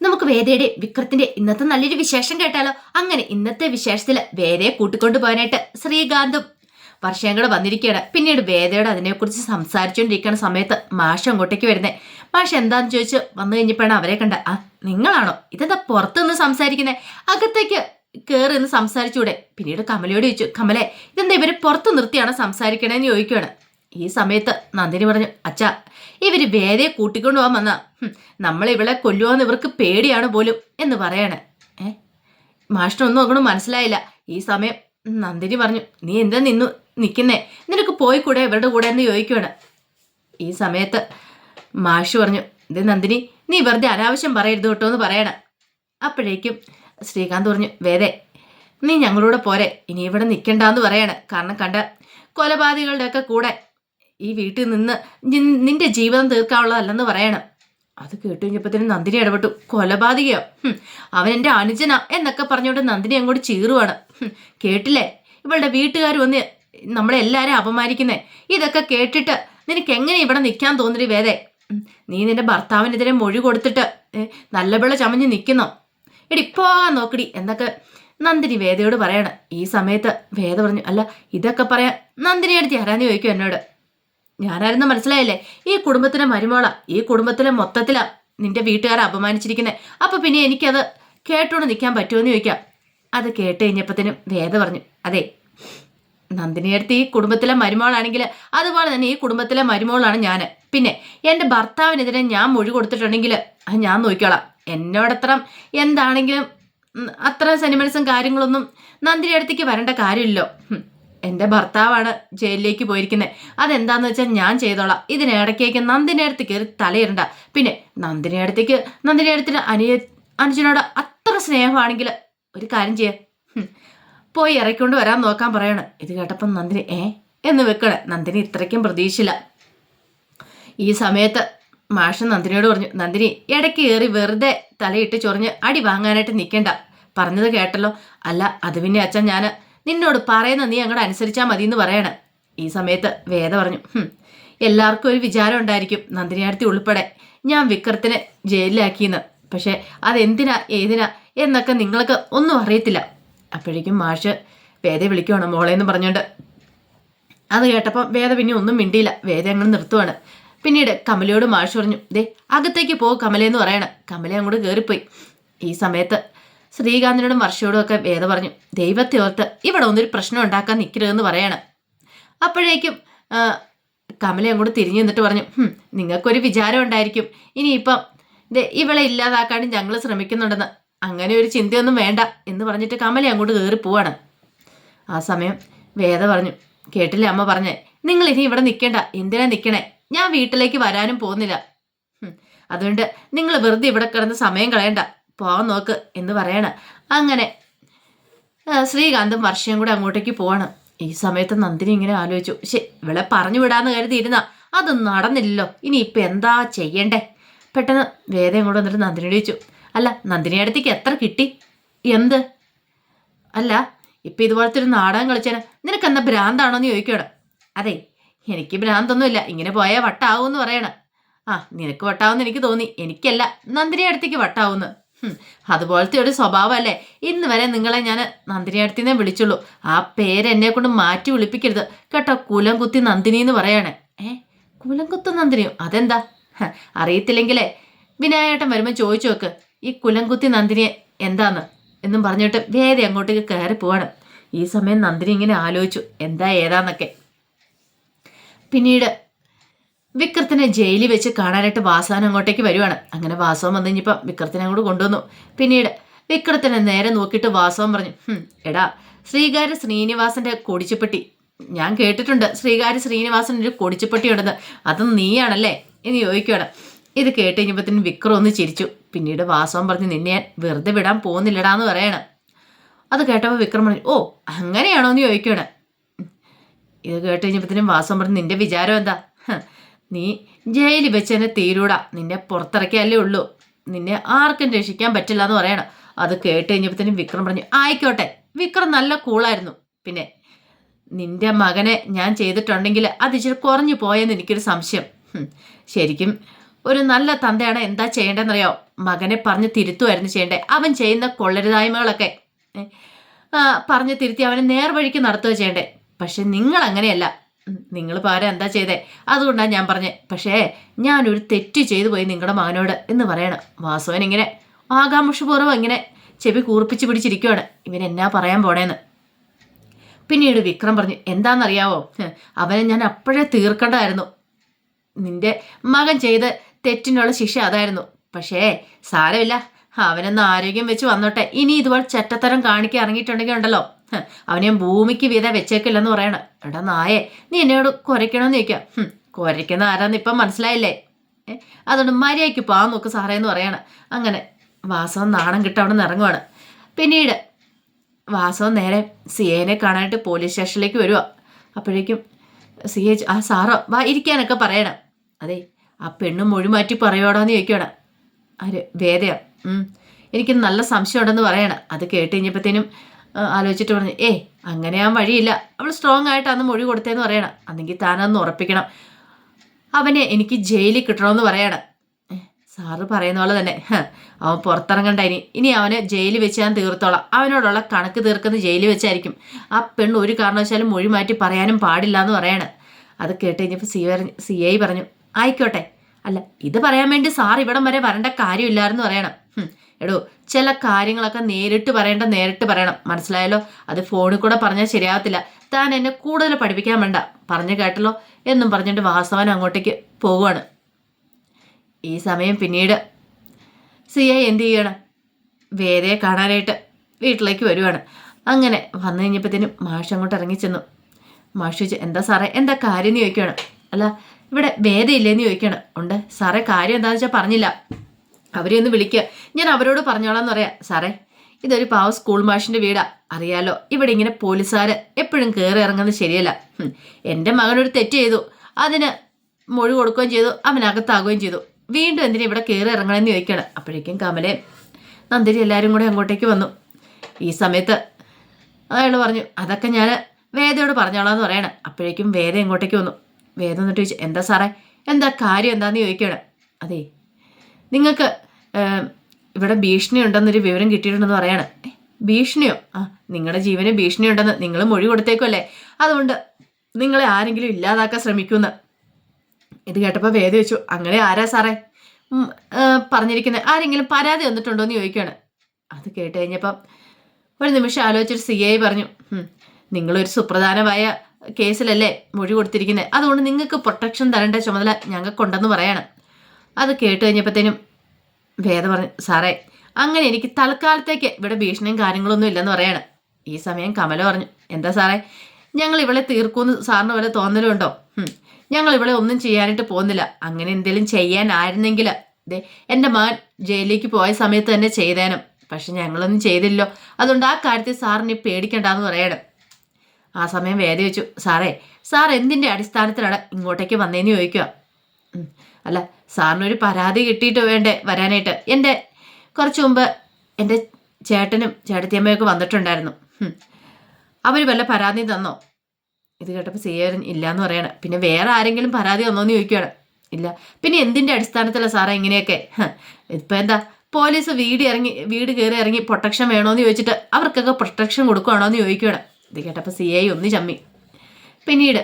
നമുക്ക് വേദയുടെ വിക്രത്തിന്റെ ഇന്നത്തെ നല്ലൊരു വിശേഷം കേട്ടാലോ? അങ്ങനെ ഇന്നത്തെ വിശേഷത്തിൽ വേദയെ കൂട്ടിക്കൊണ്ടു പോകാനായിട്ട് ശ്രീകാന്തും വർഷം കൂടെ വന്നിരിക്കുകയാണ്. പിന്നീട് വേദയോട് അതിനെക്കുറിച്ച് സംസാരിച്ചുകൊണ്ടിരിക്കുന്ന സമയത്ത് മാഷ അങ്ങോട്ടേക്ക് വരുന്നത് മാഷ എന്താന്ന് ചോദിച്ച് വന്നു കഴിഞ്ഞപ്പോഴാണ് അവരെ കണ്ട ആ നിങ്ങളാണോ? ഇതെന്താ പുറത്തുനിന്ന് സംസാരിക്കുന്നത് അകത്തേക്ക് കയറി നിന്ന് സംസാരിച്ചുകൂടെ പിന്നീട് കമലയോട് ചോദിച്ചു കമലെ ഇതെന്താ ഇവർ പുറത്ത് നിർത്തിയാണോ സംസാരിക്കണേന്ന് ചോദിക്കുകയാണ് ഈ സമയത്ത് നന്ദിനി പറഞ്ഞു അച്ഛാ ഇവർ വേദയെ കൂട്ടിക്കൊണ്ടു പോകാൻ വന്ന. നമ്മൾ ഇവളെ കൊല്ലുവാന്ന് ഇവർക്ക് പേടിയാണ് പോലും എന്ന് പറയാണ്. ഏ? മാഷിനൊന്നും അങ്ങോട്ട് മനസ്സിലായില്ല. ഈ സമയം നന്ദിനി പറഞ്ഞു നീ എന്താ നിന്നു നിൽക്കുന്നേ നിനക്ക് പോയി കൂടെ ഇവരുടെ കൂടെ എന്ന് ചോദിക്കുവാണ്. ഈ സമയത്ത് മാഷ് പറഞ്ഞു ഇത് നന്ദിനി നീ വെറുതെ അനാവശ്യം പറയരുത് കേട്ടോ എന്ന് പറയണം. അപ്പോഴേക്കും ശ്രീകാന്ത് പറഞ്ഞു വേദേ നീ ഞങ്ങളൂടെ പോരെ ഇനി ഇവിടെ നിൽക്കണ്ടെന്ന് പറയണം. കാരണം കണ്ട കൊലപാതകളുടെയൊക്കെ കൂടെ ഈ വീട്ടിൽ നിന്ന് നിന്റെ ജീവിതം തീർക്കാനുള്ളതല്ലെന്ന് പറയണം. അത് കേട്ട് കഴിഞ്ഞപ്പോഴത്തേനും നന്ദിനി ഇടപെട്ടു. കൊലപാതകയോ? അവൻ എന്റെ അനുജന എന്നൊക്കെ പറഞ്ഞുകൊണ്ട് നന്ദിനി അങ്ങോട്ട് ചീറുവാണ്. കേട്ടില്ലേ? ഇവളുടെ വീട്ടുകാർ വന്ന് നമ്മളെല്ലാരും അപമാനിക്കുന്നേ. ഇതൊക്കെ കേട്ടിട്ട് നിനക്ക് എങ്ങനെ ഇവിടെ നിൽക്കാൻ തോന്നിരി വേദേ? നീ നിന്റെ ഭർത്താവിനെതിരെ മൊഴി കൊടുത്തിട്ട് നല്ല നല്ലപിള്ള ചമഞ്ഞ് നിൽക്കുന്നോ? എടി പോകാൻ നോക്കടി എന്നൊക്കെ നന്ദിനി വേദയോട് പറയണം. ഈ സമയത്ത് വേദ പറഞ്ഞു അല്ല ഇതൊക്കെ പറയാൻ നന്ദിനി അടുത്ത് ആരാന്ന് ചോദിക്കും എന്നോട്. ഞാനായിരുന്നു മനസ്സിലായില്ലേ? ഈ കുടുംബത്തിലെ മരുമോള. ഈ കുടുംബത്തിലെ മൊത്തത്തിലാ നിന്റെ വീട്ടുകാരെ അപമാനിച്ചിരിക്കുന്നത് അപ്പൊ പിന്നെ എനിക്കത് കേട്ടോണ്ട് നിൽക്കാൻ പറ്റുമെന്ന് ചോദിക്കാം. അത് കേട്ട് കഴിഞ്ഞപ്പത്തിനും വേദ പറഞ്ഞു അതെ നന്ദിനിയടുത്ത് ഈ കുടുംബത്തിലെ മരുമോളാണെങ്കിൽ അതുപോലെ തന്നെ ഈ കുടുംബത്തിലെ മരുമോളാണ് ഞാൻ പിന്നെ എന്റെ ഭർത്താവിനെതിരെ ഞാൻ മൊഴി കൊടുത്തിട്ടുണ്ടെങ്കിൽ അത് ഞാൻ നോക്കിക്കോളാം. എന്നോടത്ര എന്താണെങ്കിലും അത്ര സെനിമെൻസും കാര്യങ്ങളൊന്നും നന്ദിനി അടുത്തേക്ക് വരേണ്ട കാര്യമില്ലല്ലോ. എന്റെ ഭർത്താവാണ് ജയിലിലേക്ക് പോയിരിക്കുന്നത് അതെന്താന്ന് വെച്ചാൽ ഞാൻ ചെയ്തോളാം. ഇതിനിടയ്ക്കേക്ക് നന്ദിനി അടുത്ത് കയറി തലയിടണ്ട. പിന്നെ നന്ദിനി അടുത്തേക്ക് നന്ദിനി അടുത്തിന് അനിയ അനുജനോട് അത്ര സ്നേഹമാണെങ്കിൽ ഒരു കാര്യം ചെയ്യാം. പോയി ഇറക്കിക്കൊണ്ട് വരാൻ നോക്കാൻ പറയണം. ഇത് കേട്ടപ്പം നന്ദിനി ഏ? എന്ന് വെക്കണേ. നന്ദിനി ഇത്രയ്ക്കും പ്രതീക്ഷയില്ല. ഈ സമയത്ത് മാഷ് നന്ദിനിയോട് പറഞ്ഞു നന്ദിനി ഇടയ്ക്ക് കയറി വെറുതെ തലയിട്ട് ചൊറിഞ്ഞ് അടി വാങ്ങാനായിട്ട് നിൽക്കണ്ട പറഞ്ഞത് കേട്ടല്ലോ. അല്ല അത് പിന്നെ അച്ഛൻ ഞാൻ നിന്നോട് പറയുന്ന നീ അങ്ങോട്ട് അനുസരിച്ചാൽ മതി എന്ന് പറയണം. ഈ സമയത്ത് വേദ പറഞ്ഞു "ഹും, എല്ലാവർക്കും ഒരു വിചാരം ഉണ്ടായിരിക്കും നന്ദിനിയാർത്തി ഉൾപ്പെടെ. ഞാൻ വിക്രത്തിനെ ജയിലിലാക്കിയെന്ന്. പക്ഷെ അതെന്തിനാ ഏതിനാ എന്നൊക്കെ നിങ്ങൾക്ക് ഒന്നും അറിയത്തില്ല. അപ്പോഴേക്കും മാഷ് വേദയെ വിളിക്കുവാണ് മോളെ എന്ന് പറഞ്ഞുകൊണ്ട്. അത് കേട്ടപ്പോൾ വേദ പിന്നെ ഒന്നും മിണ്ടിയില്ല. വേദ അങ്ങ് നിർത്തുവാണ്. പിന്നീട് കമലയോട് മാഷ് പറഞ്ഞു ദേ അകത്തേക്ക് പോ കമലയെന്ന് പറയണം. കമല അങ്ങോട്ട് കയറിപ്പോയി ഈ സമയത്ത് ശ്രീകാന്തിനോടും വർഷയോടും ഒക്കെ വേദ പറഞ്ഞു ദൈവത്തെ ഓർത്ത് ഇവിടെ ഒന്നൊരു പ്രശ്നം ഉണ്ടാക്കാൻ നിൽക്കരുതെന്ന് പറയാണ്. അപ്പോഴേക്കും കമല അങ്ങോട്ട് തിരിഞ്ഞു നിന്നിട്ട് പറഞ്ഞു "ഹും, നിങ്ങൾക്കൊരു വിചാരം ഉണ്ടായിരിക്കും. ഇനിയിപ്പം ഇവളെ ഇല്ലാതാക്കാനും ഞങ്ങൾ ശ്രമിക്കുന്നുണ്ടെന്ന്. അങ്ങനെ ഒരു ചിന്തയൊന്നും വേണ്ട എന്ന് പറഞ്ഞിട്ട് കമല അങ്ങോട്ട് കയറി പോവാണ്. ആ സമയം വേദ പറഞ്ഞു കേട്ടില്ല അമ്മ പറഞ്ഞേ നിങ്ങൾ ഇനി ഇവിടെ നിൽക്കേണ്ട. എന്തിനാ നിൽക്കണേ? ഞാൻ വീട്ടിലേക്ക് വരാനും പോകുന്നില്ല. അതുകൊണ്ട് നിങ്ങൾ വെറുതെ ഇവിടെ കിടന്ന് സമയം കളയണ്ട. പോവാൻ നോക്ക് എന്ന് പറയണ. അങ്ങനെ ശ്രീകാന്തും വർഷയും കൂടെ അങ്ങോട്ടേക്ക് പോവാണ്. ഈ സമയത്ത് നന്ദിനി ഇങ്ങനെ ആലോചിച്ചു ശേ ഇവളെ പറഞ്ഞു വിടാന്ന് കരുതിയിരുന്ന അത് നടന്നില്ലല്ലോ. ഇനി ഇപ്പൊ എന്താ ചെയ്യണ്ടേ? പെട്ടെന്ന് വേദം ഇങ്ങോട്ട് വന്നിട്ട് നന്ദിനിയോട് ചോദിച്ചു അല്ല നന്ദിനിയുടെ അടുത്തേക്ക് എത്ര കിട്ടി? എന്ത്? അല്ല ഇപ്പൊ ഇതുപോലത്തെ ഒരു നാടകം കളിച്ചാൽ നിനക്ക് എന്നാ ഭ്രാന്താണോ എന്ന് ചോദിക്കണം അതെ എനിക്ക് ഭ്രാന്തൊന്നുമില്ല. ഇങ്ങനെ പോയാൽ എന്ന് പറയണം. ആ നിനക്ക് വട്ടാവുമെന്ന് എനിക്ക് തോന്നി. എനിക്കല്ല നന്ദിനിയുടെ അടുത്തേക്ക് വട്ടാവുന്ന്. ഹും, അതുപോലത്തെ ഒരു സ്വഭാവമല്ലേ? ഇന്ന് വരെ നിങ്ങളെ ഞാൻ നന്ദിനി അടുത്തിനെ വിളിച്ചുള്ളൂ. ആ പേര് എന്നെ കൊണ്ട് മാറ്റി വിളിപ്പിക്കരുത്. കേട്ടോ കുലം കുത്തി നന്ദിനി എന്ന് പറയണേ. ഏ കുലം കുത്ത നന്ദിനിയോ? അതെന്താ? അറിയത്തില്ലെങ്കിലേ. വിനായേട്ടൻ വരുമ്പോൾ ചോദിച്ചു നോക്ക് ഈ കുലം കുത്തി നന്ദിനിയെ എന്താന്ന്? എന്നും പറഞ്ഞിട്ട് വേറെ അങ്ങോട്ടേക്ക് കയറി പോവാണ്. ഈ സമയം നന്ദിനി ഇങ്ങനെ ആലോചിച്ചു എന്താ ഏതാന്നൊക്കെ. പിന്നീട് വിക്രത്തിനെ ജയിലിൽ വെച്ച് കാണാനായിട്ട് വാസവൻ അങ്ങോട്ടേക്ക് വരുവാണ്. അങ്ങനെ വാസവൻ വന്നു കഴിഞ്ഞപ്പം വിക്രത്തിനെ അങ്ങോട്ട് കൊണ്ടുവന്നു. പിന്നീട് വിക്രത്തിനെ നേരെ നോക്കിയിട്ട് വാസവൻ പറഞ്ഞു എടാ ശ്രീകാര്യ ശ്രീനിവാസന്റെ കൊടിച്ചുപെട്ടി ഞാൻ കേട്ടിട്ടുണ്ട് ശ്രീകാര്യ ശ്രീനിവാസൻ ഒരു കൊടിച്ചുപെട്ടി ഉണ്ടെന്ന് അത് നീയാണല്ലേ? എന്ന് ചോദിക്കുകയാണ് ഇത് കേട്ട് കഴിഞ്ഞപ്പത്തിന് വിക്രം ഒന്ന് ചിരിച്ചു. പിന്നീട് വാസവൻ പറഞ്ഞ് നിന്നെ ഞാൻ വെറുതെ വിടാൻ പോകുന്നില്ലടാ എന്ന് പറയണം. അത് കേട്ടപ്പോൾ വിക്രം പറഞ്ഞു ഓ അങ്ങനെയാണോ? എന്ന് ചോദിക്കുകയാണ് ഇത് കേട്ട് കഴിഞ്ഞപ്പത്തിനും വാസം പറഞ്ഞു നിന്റെ വിചാരം എന്താ? നീ ജയിലിൽ വെച്ച് തന്നെ തീരൂടാ. നിന്നെ പുറത്തിറക്കിയല്ലേ ഉള്ളൂ. നിന്നെ ആർക്കും രക്ഷിക്കാൻ പറ്റില്ല എന്ന് പറയണം. അത് കേട്ട് കഴിഞ്ഞപ്പോഴത്തേനും വിക്രം പറഞ്ഞു ആയിക്കോട്ടെ. വിക്രം നല്ല കൂളായിരുന്നു. പിന്നെ നിന്റെ മകനെ ഞാൻ ചെയ്തിട്ടുണ്ടെങ്കിൽ അത് ഇച്ചിരി കുറഞ്ഞു പോയെന്ന് എനിക്കൊരു സംശയം. ശരിക്കും ഒരു നല്ല തന്തയാണ് എന്താ ചെയ്യേണ്ടതെന്നറിയോ? മകനെ പറഞ്ഞ് തിരുത്തുമായിരുന്നു ചെയ്യേണ്ടേ. അവൻ ചെയ്യുന്ന കൊള്ളരുതായ്മകളൊക്കെ പറഞ്ഞ് തിരുത്തി അവനെ നേർവഴിക്ക് നടത്തുക ചെയ്യേണ്ടേ. പക്ഷെ നിങ്ങൾ അങ്ങനെയല്ല നിങ്ങൾ പാര എന്താ ചെയ്തേ? അതുകൊണ്ടാണ് ഞാൻ പറഞ്ഞേ പക്ഷേ ഞാനൊരു തെറ്റ് ചെയ്തു പോയി നിങ്ങളുടെ മകനോട് എന്ന് പറയണം. വാസവൻ ഇങ്ങനെ ആകാംക്ഷപൂർവം ഇങ്ങനെ ചെവി കൂർപ്പിച്ച് പിടിച്ചിരിക്കുവാണ്. ഇവൻ പറയാൻ പോണേന്ന്. പിന്നീട് വിക്രം പറഞ്ഞു എന്താണെന്നറിയാവോ അവനെ ഞാൻ അപ്പോഴേ തീർക്കേണ്ടതായിരുന്നു നിന്റെ മകൻ ചെയ്ത് തെറ്റിനുള്ള ശിക്ഷ അതായിരുന്നു. പക്ഷേ സാരമില്ല. അവനൊന്ന് ആരോഗ്യം വെച്ച് വന്നോട്ടെ. ഇനി ഇതുപോലെ ചറ്റത്തരം കാണിക്കാൻ ഇറങ്ങിയിട്ടുണ്ടെങ്കിൽ ഉണ്ടല്ലോ. ഹ്, അവനെ ഞാൻ ഭൂമിക്ക് വീത വെച്ചേക്കില്ലെന്ന് പറയണം. എടാ നായെ നീ എന്നോട് കുരയ്ക്കണമെന്ന് ചോദിക്കാം. കുരയ്ക്കുന്ന ആരാന്ന് ഇപ്പം മനസ്സിലായില്ലേ? അതുകൊണ്ട് മര്യാദയ്ക്ക് പാ നോക്ക് സാറേ എന്ന് പറയണം. അങ്ങനെ വാസവൻ നാണം കിട്ട അവിടെ നിന്ന് ഇറങ്ങുവാണ്. പിന്നീട് വാസവൻ നേരെ സിയേനെ കാണാനായിട്ട് പോലീസ് സ്റ്റേഷനിലേക്ക് വരുക അപ്പോഴേക്കും സി എച്ച് ആ സാറോ വാ ഇരിക്കാനൊക്കെ പറയണം. അതെ ആ പെണ്ണ് മൊഴി മാറ്റി പറയുവാടോന്ന് ചോദിക്കണം ആര് വേദയാ. എനിക്ക് നല്ല സംശയം ഉണ്ടെന്ന് പറയണം. അത് കേട്ട് കഴിഞ്ഞപ്പോഴത്തേനും ആലോചിച്ചിട്ട് പറഞ്ഞു ഏ അങ്ങനെ ആ വഴിയില്ല. അവൾ സ്ട്രോങ് ആയിട്ട് അന്ന് മൊഴി കൊടുത്തേന്ന് പറയണം. അന്നെങ്കിൽ താനൊന്ന് ഉറപ്പിക്കണം. അവനെ എനിക്ക് ജയിലിൽ കിട്ടണമെന്ന് പറയണം. സാറ് പറയുന്ന പോലെ തന്നെ. അവൻ പുറത്തിറങ്ങണ്ട ഇനി. ഇനി അവനെ ജയിലിൽ വെച്ച് ഞാൻ തീർത്തോളാം. അവനോടുള്ള കണക്ക് തീർക്കുന്ന ജയിലിൽ വെച്ചായിരിക്കും. ആ പെണ്ണ് ഒരു കാരണവശാലും മൊഴി മാറ്റി പറയാനും പാടില്ല എന്ന് പറയാണ്. അത് കേട്ട് കഴിഞ്ഞപ്പോൾ സി സി ഐ പറഞ്ഞു ആയിക്കോട്ടെ. അല്ല ഇത് പറയാൻ വേണ്ടി സാർ ഇവിടം വരെ വരേണ്ട കാര്യമില്ലായിരുന്നു പറയണം. എടോ ചില കാര്യങ്ങളൊക്കെ നേരിട്ട് പറയേണ്ട നേരിട്ട് പറയണം. മനസ്സിലായല്ലോ? അത് ഫോണിൽ കൂടെ പറഞ്ഞാൽ ശരിയാവത്തില്ല. താൻ എന്നെ കൂടുതൽ പഠിപ്പിക്കാൻ വേണ്ട. പറഞ്ഞു കേട്ടല്ലോ? എന്നും പറഞ്ഞിട്ട് വാസവൻ അങ്ങോട്ടേക്ക് പോവുകയാണ്. ഈ സമയം പിന്നീട് സി ഐ എന്ത് ചെയ്യണം? വേദയെ കാണാനായിട്ട് വീട്ടിലേക്ക് വരുവാണ്. അങ്ങനെ വന്നു കഴിഞ്ഞപ്പോഴത്തേനും മാഷ് അങ്ങോട്ട് ഇറങ്ങി ചെന്നു മാഷ് ചോദിച്ചു എന്താ സാറേ? എന്താ കാര്യം? എന്ന് ചോദിക്കുകയാണ് അല്ല ഇവിടെ വേദയില്ലേന്ന് ചോദിക്കണം. ഉണ്ട്. സാറേ കാര്യം എന്താണെന്ന് വെച്ചാൽ പറഞ്ഞില്ല. അവരെ ഒന്ന് വിളിക്കുക ഞാൻ അവരോട് പറഞ്ഞോളാന്ന് പറയാം. സാറേ ഇതൊരു പാവ സ്കൂൾ മാഷിന്റെ വീടാ. അറിയാലോ ഇവിടെ ഇങ്ങനെ പോലീസുകാർ എപ്പോഴും കയറി ഇറങ്ങുന്നത് ശരിയല്ല. എന്റെ മകനൊരു തെറ്റ് ചെയ്തു. അതിന് മൊഴി കൊടുക്കുകയും ചെയ്തു. അവനകത്താകുകയും ചെയ്തു. വീണ്ടും എന്തിനാ ഇവിടെ കയറി ഇറങ്ങണമെന്ന് ചോദിക്കണം. അപ്പോഴേക്കും കമലേ നന്ദിരി എല്ലാവരും കൂടെ അങ്ങോട്ടേക്ക് വന്നു. ഈ സമയത്ത് അയാൾ പറഞ്ഞു അതൊക്കെ ഞാൻ വേദയോട് പറഞ്ഞോളാന്ന് പറയണം. അപ്പോഴേക്കും വേദ ഇങ്ങോട്ടേക്ക് വന്നു. വേദ എന്നിട്ട് ചോദിച്ചു എന്താ സാറേ? എന്താ കാര്യം? എന്താന്ന് ചോദിക്കണം അതെ നിങ്ങൾക്ക് ഇവിടെ ഭീഷണി ഉണ്ടെന്നൊരു വിവരം കിട്ടിയിട്ടുണ്ടെന്ന് പറയാണ്. "ഏ, ഭീഷണിയോ? ആ നിങ്ങളുടെ ജീവന് ഭീഷണി ഉണ്ടെന്ന് നിങ്ങൾ മൊഴി കൊടുത്തേക്കുമല്ലേ അതുകൊണ്ട് നിങ്ങളെ ആരെങ്കിലും ഇല്ലാതാക്കാൻ ശ്രമിക്കുമെന്ന്. ഇത് കേട്ടപ്പോൾ വേദ വെച്ചു അങ്ങനെ ആരാ സാറേ? പറഞ്ഞിരിക്കുന്ന പറഞ്ഞിരിക്കുന്നത്? ആരെങ്കിലും പരാതി വന്നിട്ടുണ്ടോ എന്ന് ചോദിക്കുകയാണ്. അത് കേട്ട് കഴിഞ്ഞപ്പം ഒരു നിമിഷം ആലോചിച്ചിട്ട് സി ഐ പറഞ്ഞു "ഉം, നിങ്ങളൊരു സുപ്രധാനമായ കേസിലല്ലേ മൊഴി കൊടുത്തിരിക്കുന്നത് അതുകൊണ്ട് നിങ്ങൾക്ക് പ്രൊട്ടക്ഷൻ തരേണ്ട ചുമതല ഞങ്ങൾക്കുണ്ടെന്ന് പറയണം. അത് കേട്ട് കഴിഞ്ഞപ്പോഴത്തേനും വേദ പറഞ്ഞു സാറേ അങ്ങനെ എനിക്ക് തൽക്കാലത്തേക്ക് ഇവിടെ ഭീഷണിയും കാര്യങ്ങളൊന്നും ഇല്ലെന്ന് പറയണം. ഈ സമയം കമല പറഞ്ഞു എന്താ സാറേ ഞങ്ങൾ ഇവളെ തീർക്കുമെന്ന് സാറിന് വല്ല തോന്നലുണ്ടോ? ഞങ്ങൾ ഇവിടെ ഒന്നും ചെയ്യാനായിട്ട് പോകുന്നില്ല. അങ്ങനെ എന്തെങ്കിലും ചെയ്യാനായിരുന്നെങ്കിൽ ദേ എന്റെ മകൻ ജയിലിലേക്ക് പോയ സമയത്ത് തന്നെ ചെയ്തേനും. പക്ഷെ ഞങ്ങളൊന്നും ചെയ്തില്ലോ അതുകൊണ്ട് ആ കാര്യത്തിൽ സാറിനെ പേടിക്കണ്ടെന്ന് പറയണം. ആ സമയം വേദ വെച്ചു. സാറേ സാർ എന്തിന്റെ അടിസ്ഥാനത്തിലാണ് ഇങ്ങോട്ടേക്ക് വന്നേന്ന് ചോദിക്കുക. അല്ല സാറിനൊരു പരാതി കിട്ടിയിട്ട് വേണ്ടേ വരാനായിട്ട്? എന്റെ കുറച്ച് മുമ്പ് എന്റെ ചേട്ടനും ചേട്ടത്തിയമ്മയൊക്കെ വന്നിട്ടുണ്ടായിരുന്നു. അവർ വല്ല പരാതി തന്നോ? ഇത് കേട്ടപ്പോൾ ചെയ്യാൻ ഇല്ല എന്ന് പറയണം. പിന്നെ വേറെ ആരെങ്കിലും പരാതി തന്നോന്ന് ചോദിക്കുകയാണ്. ഇല്ല പിന്നെ എന്തിന്റെ അടിസ്ഥാനത്തിലാണ് സാറേ ഇങ്ങനെയൊക്കെ? ഇപ്പം എന്താ പോലീസ് വീട് ഇറങ്ങി വീട് കയറി ഇറങ്ങി പ്രൊട്ടക്ഷൻ വേണോന്ന് ചോദിച്ചിട്ട് അവർക്കൊക്കെ പ്രൊട്ടക്ഷൻ കൊടുക്കുകയാണോ എന്ന് ചോദിക്കുകയാണ്. ഇത് കേട്ടപ്പോൾ സി ഐ ഒന്ന് ചമ്മി. പിന്നീട്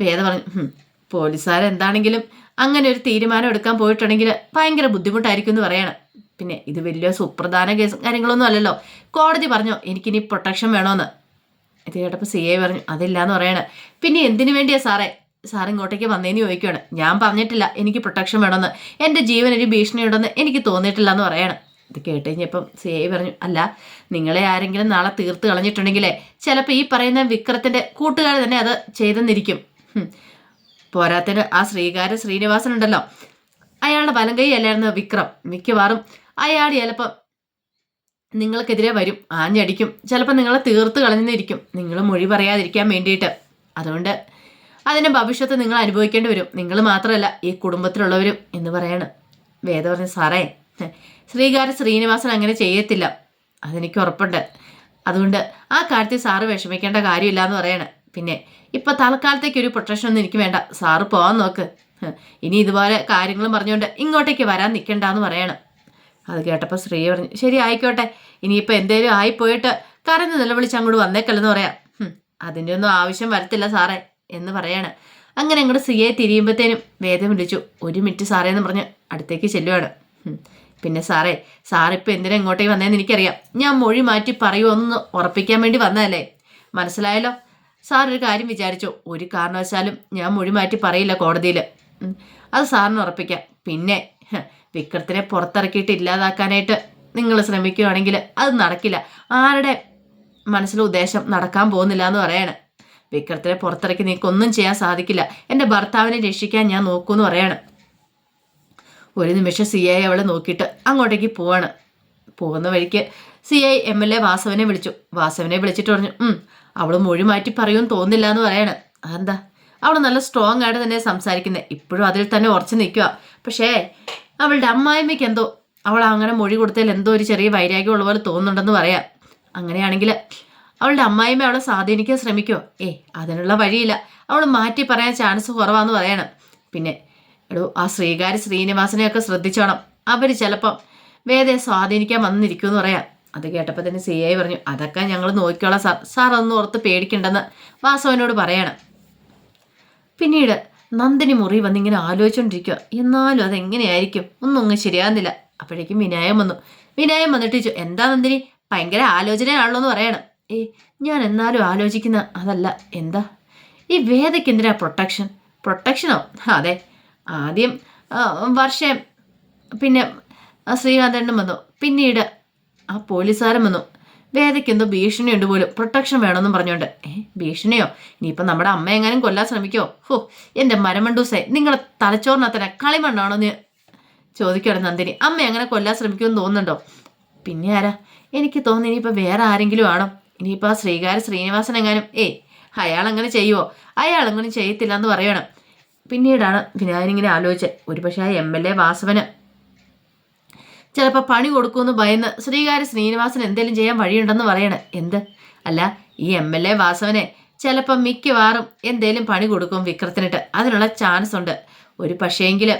വേദ പറഞ്ഞു "ഹും, പോലീസുകാരെന്താണെങ്കിലും അങ്ങനെ ഒരു തീരുമാനം എടുക്കാൻ പോയിട്ടുണ്ടെങ്കിൽ ഭയങ്കര ബുദ്ധിമുട്ടായിരിക്കും എന്ന് പറയണം. പിന്നെ ഇത് വലിയ സുപ്രധാന കേസ് കാര്യങ്ങളൊന്നും അല്ലല്ലോ. കോടതി പറഞ്ഞോ എനിക്കിനി പ്രൊട്ടക്ഷൻ വേണോന്ന്. ഇത് കേട്ടപ്പോൾ സി ഐ പറഞ്ഞു അതില്ലാന്ന് പറയണം. പിന്നെ എന്തിനു വേണ്ടിയാ സാറേ? സാർ ഇങ്ങോട്ടേക്ക് വന്നേന്ന് ചോദിക്കുകയാണ് ഞാൻ പറഞ്ഞിട്ടില്ല എനിക്ക് പ്രൊട്ടക്ഷൻ വേണമെന്ന് എന്റെ ജീവനൊരു ഒരു ഭീഷണി ഉണ്ടെന്ന് എനിക്ക് തോന്നിയിട്ടില്ല എന്ന് പറയണം. ഇത് കേട്ട് കഴിഞ്ഞപ്പം സി ഐ പറഞ്ഞു അല്ല നിങ്ങളെ ആരെങ്കിലും നാളെ തീർത്ത് കളഞ്ഞിട്ടുണ്ടെങ്കിലേ ചിലപ്പോൾ ഈ പറയുന്ന വിക്രത്തിന്റെ കൂട്ടുകാർ തന്നെ അത് ചെയ്തെന്നിരിക്കും. പോരാത്തിന് ആ ശ്രീകാര്യ ശ്രീനിവാസൻ ഉണ്ടല്ലോ. അയാളുടെ വലം കൈ അല്ലായിരുന്നു വിക്രം? മിക്കവാറും അയാൾ ചിലപ്പം നിങ്ങൾക്കെതിരെ വരും ആഞ്ഞടിക്കും. ചിലപ്പോൾ നിങ്ങളെ തീർത്ത് കളഞ്ഞിരിക്കും നിങ്ങൾ മൊഴി പറയാതിരിക്കാൻ വേണ്ടിയിട്ട്. അതുകൊണ്ട് അതിന്റെ ഭവിഷ്യത്ത് നിങ്ങൾ അനുഭവിക്കേണ്ടി വരും. നിങ്ങൾ മാത്രമല്ല ഈ കുടുംബത്തിലുള്ളവരും എന്ന് പറയാണ് വേദ പറഞ്ഞു സാറേ. ഹ്, ശ്രീകാര്യ ശ്രീനിവാസൻ അങ്ങനെ ചെയ്യത്തില്ല. അതെനിക്ക് ഉറപ്പുണ്ട്. അതുകൊണ്ട് ആ കാര്യത്തിൽ സാറ് വിഷമിക്കേണ്ട കാര്യമില്ല എന്ന് പറയാണ്. പിന്നെ ഇപ്പൊ തൽക്കാലത്തേക്ക് ഒരു പ്രൊട്ടക്ഷൻ ഒന്നും എനിക്ക് വേണ്ട. സാറ് പോവാൻ നോക്ക്. ഇനി ഇതുപോലെ കാര്യങ്ങളും പറഞ്ഞുകൊണ്ട് ഇങ്ങോട്ടേക്ക് വരാൻ നിൽക്കണ്ട എന്ന് പറയണം. അത് കേട്ടപ്പോൾ ശ്രീ പറഞ്ഞു ശരി ആയിക്കോട്ടെ. ഇനിയിപ്പോൾ എന്തേലും ആയിപ്പോയിട്ട് കരഞ്ഞ് നിലവിളിച്ച് അങ്ങോട്ട് വന്നേക്കല്ലെന്ന് പറയാം. അതിന്റെ ഒന്നും ആവശ്യം വരത്തില്ല സാറേ എന്ന് പറയാണ്. അങ്ങനെ അങ്ങോട്ട് ശ്രീയെ തിരിയുമ്പോഴത്തേനും വേദം വിളിച്ചു. ഒരു മിനിറ്റ് സാറേ എന്ന് പറഞ്ഞ് അടുത്തേക്ക് ചെല്ലുവാണ്. പിന്നെ സാറേ സാറിപ്പോൾ എന്തിനാ ഇങ്ങോട്ടേക്ക് വന്നതെന്ന് എനിക്കറിയാം. ഞാൻ മൊഴി മാറ്റി പറയുമെന്ന് ഉറപ്പിക്കാൻ വേണ്ടി വന്നതല്ലേ? മനസ്സിലായല്ലോ? സാർ ഒരു കാര്യം വിചാരിച്ചു. ഒരു കാരണവശാലും ഞാൻ മൊഴി മാറ്റി പറയില്ല കോടതിയിൽ അത് സാറിന് ഉറപ്പിക്കാം. പിന്നെ വിക്രത്തിനെ പുറത്തിറക്കിയിട്ട് ഇല്ലാതാക്കാനായിട്ട് നിങ്ങൾ ശ്രമിക്കുകയാണെങ്കിൽ അത് നടക്കില്ല. ആരുടെ മനസ്സിലെ ഉദ്ദേശം നടക്കാൻ പോകുന്നില്ല എന്ന് പറയാണ്. വിക്രത്തിനെ പുറത്തിറക്കി നിങ്ങൾക്കൊന്നും ചെയ്യാൻ സാധിക്കില്ല. എന്റെ ഭർത്താവിനെ രക്ഷിക്കാൻ ഞാൻ നോക്കൂന്ന് പറയാണ്. ഒരു നിമിഷം സി ഐ അവളെ നോക്കിയിട്ട് അങ്ങോട്ടേക്ക് പോവാണ്. പോകുന്ന വഴിക്ക് C I M L A വാസവനെ വിളിച്ചു. വാസവനെ വിളിച്ചിട്ട് പറഞ്ഞു അവൾ മൊഴി മാറ്റി പറയുമെന്ന് തോന്നില്ല എന്ന് പറയാണ്. അതെന്താ? അവൾ നല്ല സ്ട്രോങ് ആയിട്ട് തന്നെ സംസാരിക്കുന്നത് ഇപ്പോഴും അതിൽ തന്നെ ഉറച്ചു നിൽക്കുക പക്ഷേ അവളുടെ അമ്മായിമ്മയ്ക്ക് എന്തോ അവൾ അങ്ങനെ മൊഴി കൊടുത്തതിൽ എന്തോ ഒരു ചെറിയ വൈരാഗ്യം ഉള്ള പോലെ തോന്നുന്നുണ്ടെന്ന് പറയാം. അങ്ങനെയാണെങ്കിൽ അവളുടെ അമ്മായിമ്മ അവളെ സ്വാധീനിക്കാൻ ശ്രമിക്കുമോ ഏ അതിനുള്ള വഴിയില്ല. അവൾ മാറ്റി പറയാൻ ചാൻസ് കുറവാന്ന് പറയണം. പിന്നെ എടോ ആ ശ്രീകാരി ശ്രീനിവാസനെയൊക്കെ ശ്രദ്ധിച്ചോണം. അവർ ചിലപ്പം വേദയെ സ്വാധീനിക്കാൻ വന്നിരിക്കുമെന്ന് പറയാം. അത് കേട്ടപ്പോൾ തന്നെ സി ഐ പറഞ്ഞു അതൊക്കെ ഞങ്ങൾ നോക്കിക്കോളാം സാർ. സാർ ഒന്നും ഓർത്ത് പേടിക്കണ്ടെന്ന് വാസവനോട് പറയണം. പിന്നീട് നന്ദിനി മുറി വന്നിങ്ങനെ ആലോചിച്ചുകൊണ്ടിരിക്കുക എന്നാലും അതെങ്ങനെയായിരിക്കും? ഒന്നും അങ്ങ് ശരിയാകുന്നില്ല. അപ്പോഴേക്കും വിനായം വന്നു. വിനായം വന്നിട്ട് ചോദിച്ചു എന്താ നന്ദിനി? ഭയങ്കര ആലോചനയാണല്ലോ എന്ന് പറയണം. ഏ ഞാൻ എന്നാലും ആലോചിക്കുന്ന അതല്ല. എന്താ? ഈ വേദയ്ക്ക് എന്തിനാ പ്രൊട്ടക്ഷൻ പ്രൊട്ടക്ഷനോ അതെ ആദ്യം വർഷം പിന്നെ ആ ശ്രീകാന്തനും വന്നു. പിന്നീട് ആ പോലീസുകാരൻ വന്നു. വേദയ്ക്ക് എന്തോ ഭീഷണിയുണ്ട് പോലും പ്രൊട്ടക്ഷൻ വേണമെന്നും പറഞ്ഞുകൊണ്ട്. ഏ ഭീഷണിയോ? ഇനിയിപ്പം നമ്മുടെ അമ്മ എങ്ങാനും കൊല്ലാൻ ശ്രമിക്കോ ഹോ എന്റെ മരമണ്ടൂസേ നിങ്ങളെ തലച്ചോറിനകത്തന്നെ കളിമണ്ണാണോ എന്ന് ചോദിക്കുകയാണ് നന്ദിനി. അമ്മ അങ്ങനെ കൊല്ലാൻ ശ്രമിക്കുമെന്ന് തോന്നുന്നുണ്ടോ? പിന്നെ ആരാ? എനിക്ക് തോന്നുന്നു ഇനിയിപ്പോൾ വേറെ ആരെങ്കിലും ആണോ? ഇനിയിപ്പോൾ ആ ശ്രീകാര ശ്രീനിവാസൻ എങ്ങാനും ഏയ് അയാൾ അങ്ങനെ ചെയ്യുമോ അയാൾ അങ്ങനെ ചെയ്യത്തില്ല എന്ന് പറയണം. പിന്നീടാണ് വിനായകൻ ഇങ്ങനെ ആലോചിച്ചത്. ഒരുപക്ഷെ ആ എം എൽ എ വാസവന്. ചിലപ്പോൾ പണി കൊടുക്കുമെന്ന് ഭയന്ന് ശ്രീകാര്യ ശ്രീനിവാസൻ എന്തെങ്കിലും ചെയ്യാൻ വഴിയുണ്ടെന്ന് പറയണേ. എന്ത്? അല്ല ഈ എം എൽ എ വാസവനെ ചിലപ്പോൾ മിക്കവാറും എന്തേലും പണി കൊടുക്കും വിക്രത്തിനിട്ട്. അതിനുള്ള ചാൻസ് ഉണ്ട്. ഒരു പക്ഷേങ്കിൽ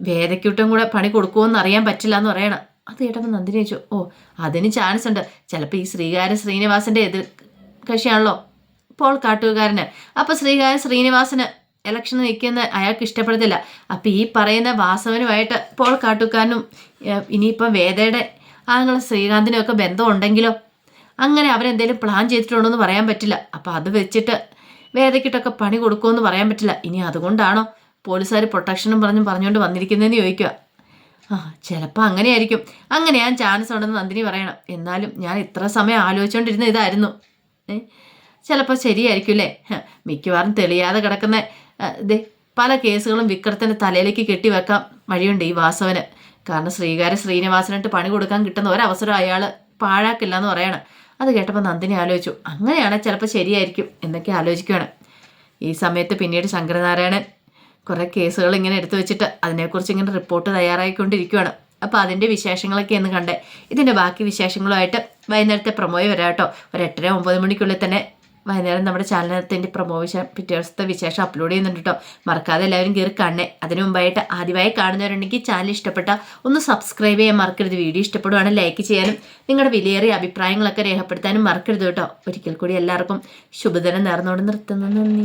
വേദക്യൂട്ടം കൂടെ പണി കൊടുക്കുമെന്ന് അറിയാൻ പറ്റില്ല എന്ന് പറയണം. അത് കേട്ടപ്പോൾ നന്ദിനി ചോദിച്ചു. ഓ അതിന് ചാൻസ് ഉണ്ട്. ചിലപ്പോൾ ഈ ശ്രീകാര്യ ശ്രീനിവാസന്റെ എതിർ കക്ഷിയാണല്ലോ. പോൾ കാട്ടുകാരന്. അപ്പോൾ ശ്രീകാര്യ ശ്രീനിവാസന് ഇലക്ഷൻ നിൽക്കുന്ന അയാൾക്ക് ഇഷ്ടപ്പെടത്തില്ല അപ്പം ഈ പറയുന്ന വാസവനുമായിട്ട് പോൾ കാട്ടുക്കാനും ഇനിയിപ്പം വേദയുടെ ആങ്ങളെ ശ്രീകാന്തിനും ഒക്കെ ബന്ധം ഉണ്ടെങ്കിലോ അങ്ങനെ അവരെന്തേലും പ്ലാൻ ചെയ്തിട്ടുണ്ടോ എന്ന് പറയാൻ പറ്റില്ല. അപ്പം അത് വെച്ചിട്ട് വേദയ്ക്കിട്ടൊക്കെ പണി കൊടുക്കുമെന്ന് പറയാൻ പറ്റില്ല. ഇനി അതുകൊണ്ടാണോ പോലീസുകാർ പ്രൊട്ടക്ഷനും പറഞ്ഞും പറഞ്ഞുകൊണ്ട് വന്നിരിക്കുന്നതെന്ന് ചോദിക്കുക. ആ ചിലപ്പോൾ അങ്ങനെയായിരിക്കും. അങ്ങനെ ഞാൻ ചാൻസ് ഉണ്ടെന്ന് നന്ദിനി പറയണം. എന്നാലും ഞാൻ ഇത്ര സമയം ആലോചിച്ചുകൊണ്ടിരുന്ന ഇതായിരുന്നു. ചിലപ്പോൾ ശരിയായിരിക്കും അല്ലേ? മിക്കവാറും തെളിയാതെ കിടക്കുന്ന ദേ പല കേസുകളും വിക്രത്തിന്റെ തലയിലേക്ക് കെട്ടിവെക്കാൻ വഴിയുണ്ട് ഈ വാസവന്. കാരണം ശ്രീകാര്യ ശ്രീനിവാസനായിട്ട് പണി കൊടുക്കാൻ കിട്ടുന്ന ഒരവസരം അയാൾ പാഴാക്കില്ല എന്ന് പറയണം. അത് കേട്ടപ്പോൾ നന്ദിനി ആലോചിച്ചു അങ്ങനെയാണെങ്കിൽ ചിലപ്പോൾ ശരിയായിരിക്കും എന്നൊക്കെ ആലോചിക്കുകയാണ് ഈ സമയത്ത് പിന്നീട് ശങ്കരനാരായണൻ കുറേ കേസുകൾ ഇങ്ങനെ എടുത്തു വെച്ചിട്ട് അതിനെക്കുറിച്ച് ഇങ്ങനെ റിപ്പോർട്ട് തയ്യാറായിക്കൊണ്ടിരിക്കുകയാണ് അപ്പോൾ അതിന്റെ വിശേഷങ്ങളൊക്കെ ഒന്ന് കണ്ടേ. ഇതിന്റെ ബാക്കി വിശേഷങ്ങളുമായിട്ട് വൈകുന്നേരത്തെ പ്രൊമോയിൽ വരാം കേട്ടോ. ഒരു എട്ടര ഒമ്പത് മണിക്കുള്ളിൽ തന്നെ വൈകുന്നേരം നമ്മുടെ ചാനലത്തിന്റെ പ്രൊമോഷൻ വിശേഷം പിറ്റേ ദിവസത്തെ വിശേഷം അപ്ലോഡ് ചെയ്യുന്നുണ്ട് കേട്ടോ മറക്കാതെ എല്ലാവരും കയറി കാണണേ. അതിനു മുമ്പായിട്ട് ആദ്യമായി കാണുന്നവരുണ്ടെങ്കിൽ ചാനൽ ഇഷ്ടപ്പെട്ട ഒന്ന് സബ്സ്ക്രൈബ് ചെയ്യാൻ മറക്കരുത്. വീഡിയോ ഇഷ്ടപ്പെടുവാണെങ്കിൽ ലൈക്ക് ചെയ്യാനും നിങ്ങളുടെ വിലയേറിയ അഭിപ്രായങ്ങളൊക്കെ രേഖപ്പെടുത്താനും മറക്കരുത് കേട്ടോ ഒരിക്കൽ കൂടി എല്ലാവർക്കും ശുഭദിനം നേർന്നുകൊണ്ട് നിർത്തുന്നു. നന്ദി.